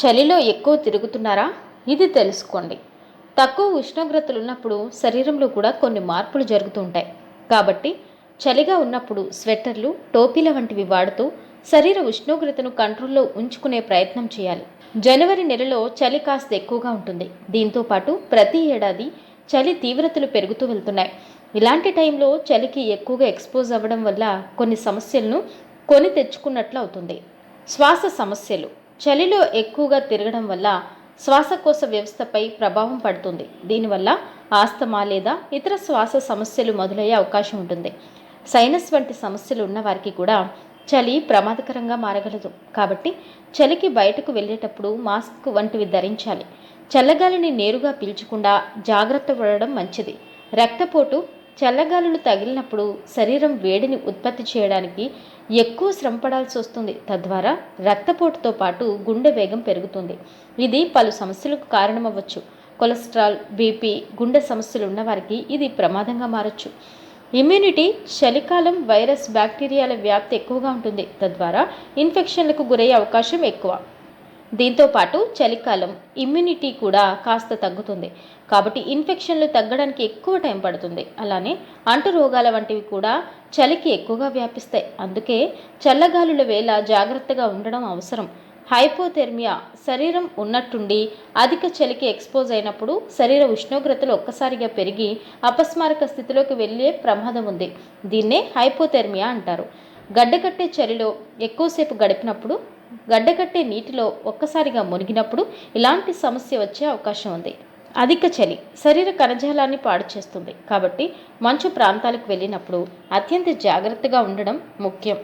చలిలో ఎక్కువ తిరుగుతున్నారా? ఇది తెలుసుకోండి. తక్కువ ఉష్ణోగ్రతలు ఉన్నప్పుడు శరీరంలో కూడా కొన్ని మార్పులు జరుగుతూ ఉంటాయి కాబట్టి చలిగా ఉన్నప్పుడు స్వెట్టర్లు టోపీల వంటివి వాడుతూ శరీర ఉష్ణోగ్రతను కంట్రోల్లో ఉంచుకునే ప్రయత్నం చేయాలి. జనవరి నెలలో చలి కాస్త ఎక్కువగా ఉంటుంది. దీంతో పాటు ప్రతి ఏడాది చలి తీవ్రతలు పెరుగుతూ వెళ్తున్నాయి. ఇలాంటి టైంలో చలికి ఎక్కువగా ఎక్స్పోజ్ అవ్వడం వల్ల కొన్ని సమస్యలను కొని తెచ్చుకున్నట్లు అవుతుంది. శ్వాస సమస్యలు. చలిలో ఎక్కువగా తిరగడం వల్ల శ్వాసకోశ వ్యవస్థపై ప్రభావం పడుతుంది. దీనివల్ల ఆస్తమా లేదా ఇతర శ్వాస సమస్యలు మొదలయ్యే అవకాశం ఉంటుంది. సైనస్ వంటి సమస్యలు ఉన్న వారికి కూడా చలి ప్రమాదకరంగా మారగలదు. కాబట్టి చలికి బయటకు వెళ్ళేటప్పుడు మాస్క్ వంటివి ధరించాలి. చల్లగాలిని నేరుగా పీల్చకుండా జాగ్రత్త పడడం మంచిది. రక్తపోటు చల్లగాలులు తగిలినప్పుడు శరీరం వేడిని ఉత్పత్తి చేయడానికి ఎక్కువ శ్రమ పడాల్సి వస్తుంది. తద్వారా రక్తపోటుతో పాటు గుండె వేగం పెరుగుతుంది. ఇది పలు సమస్యలకు కారణమవ్వచ్చు. కొలెస్ట్రాల్ బీపీ గుండె సమస్యలు ఉన్నవారికి ఇది ప్రమాదంగా మారచ్చు. ఇమ్యూనిటీ చలికాలం వైరస్ బ్యాక్టీరియాల వ్యాప్తి ఎక్కువగా ఉంటుంది. తద్వారా ఇన్ఫెక్షన్లకు గురయ్యే అవకాశం ఎక్కువ. దీంతో పాటు చలికాలం ఇమ్యూనిటీ కూడా కాస్త తగ్గుతుంది. కాబట్టి ఇన్ఫెక్షన్లు తగ్గడానికి ఎక్కువ టైం పడుతుంది. అలానే అంటు రోగాల వంటివి కూడా చలికి ఎక్కువగా వ్యాపిస్తాయి. అందుకే చల్లగాలుల వేళ జాగ్రత్తగా ఉండడం అవసరం. హైపోథెర్మియా శరీరం ఉన్నట్టుండి అధిక చలికి ఎక్స్పోజ్ అయినప్పుడు శరీర ఉష్ణోగ్రతలు ఒక్కసారిగా పెరిగి అపస్మారక స్థితిలోకి వెళ్ళే ప్రమాదం ఉంది. దీన్నే హైపోథెర్మియా అంటారు. గడ్డకట్టే చలిలో ఎక్కువసేపు గడిపినప్పుడు గడ్డకట్టే నీటిలో ఒక్కసారిగా మునిగినప్పుడు ఇలాంటి సమస్య వచ్చే అవకాశం ఉంది. అధిక చలి శరీర కణజాలాన్ని పాడు చేస్తుంది. కాబట్టి మంచు ప్రాంతాలకు వెళ్ళినప్పుడు అత్యంత జాగ్రత్తగా ఉండడం ముఖ్యం.